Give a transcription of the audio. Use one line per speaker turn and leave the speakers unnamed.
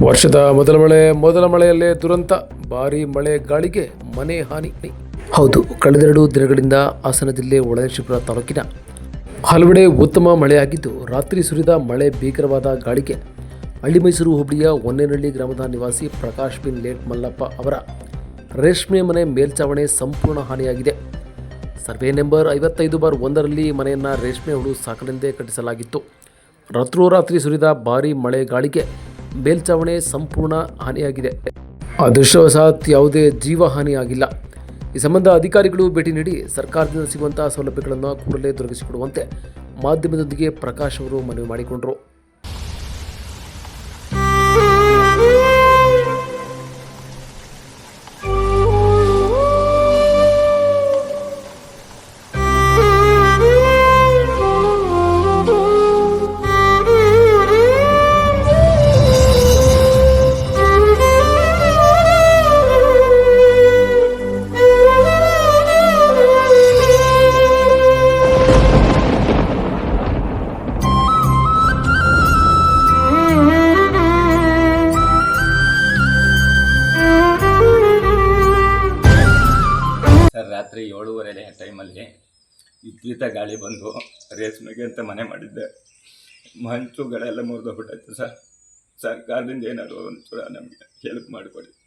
ವರ್ಷದ ಮೊದಲ ಮಳೆ, ಮೊದಲ ಮಳೆಯಲ್ಲೇ ದುರಂತ. ಭಾರಿ ಮಳೆ ಗಾಳಿಗೆ ಮನೆ ಹಾನಿ. ಹೌದು, ಕಳೆದೆರಡು ದಿನಗಳಿಂದ ಹಾಸನ ಜಿಲ್ಲೆ ಒಳನೇಶಪುರ ತಾಲೂಕಿನ ಹಲವೆಡೆ ಉತ್ತಮ ಮಳೆಯಾಗಿದ್ದು, ರಾತ್ರಿ ಸುರಿದ ಮಳೆ ಭೀಕರವಾದ ಗಾಳಿಗೆ ಹಳ್ಳಿ ಮೈಸೂರು ಹೋಬಳಿಯ ಒನ್ನೇನಹಳ್ಳಿ ಗ್ರಾಮದ ನಿವಾಸಿ ಪ್ರಕಾಶ್ ಬಿನ್ ಲೇಟ್ ಮಲ್ಲಪ್ಪ ಅವರ ರೇಷ್ಮೆ ಮನೆ ಮೇಲ್ಚಾವಣೆ ಸಂಪೂರ್ಣ ಹಾನಿಯಾಗಿದೆ. ಸರ್ವೆ ನಂಬರ್ ಐವತ್ತೈದು ಬಾರ್ ಒಂದರಲ್ಲಿ ಮನೆಯನ್ನು ರೇಷ್ಮೆ ಹುಳು ಸಾಕಲೆಂದೇ ಕಟ್ಟಿಸಲಾಗಿತ್ತು. ರಾತ್ರೋರಾತ್ರಿ ಸುರಿದ ಭಾರೀ ಮಳೆ ಗಾಳಿಗೆ ಮೇಲ್ಚಾವಣೆ ಸಂಪೂರ್ಣ ಹಾನಿಯಾಗಿದೆ. ಅದೃಷ್ಟವಶಾತ್ ಯಾವುದೇ ಜೀವ ಹಾನಿಯಾಗಿಲ್ಲ ಈ ಸಂಬಂಧ ಅಧಿಕಾರಿಗಳು ಭೇಟಿ ನೀಡಿ ಸರ್ಕಾರದಿಂದ ಸಿಗುವಂತಹ ಸೌಲಭ್ಯಗಳನ್ನು ಕೂಡಲೇ ದೊರಕಿಸಿಕೊಡುವಂತೆ ಮಾಧ್ಯಮದೊಂದಿಗೆ ಪ್ರಕಾಶ್ ಅವರು ಮನವಿ ಮಾಡಿಕೊಂಡರು.
ರಾತ್ರಿ ಏಳುವರೆ ಟೈಮಲ್ಲಿ ವಿಪರೀತ ಗಾಳಿ ಬಂದು ರೇಷ್ಮೆಗೆ ಅಂತ ಮನೆ ಮಾಡಿದ್ದೆ. ಮಂಚುಗಳೆಲ್ಲ ಮುರಿದೋಗ್ಬಿಟ್ಟೈತೆ ಸರ್. ಸರ್ಕಾರದಿಂದ ಏನಾದರೂ ಒಂಚೂರು ನಮಗೆ ಹೆಲ್ಪ್ ಮಾಡಿಕೊಡಿ.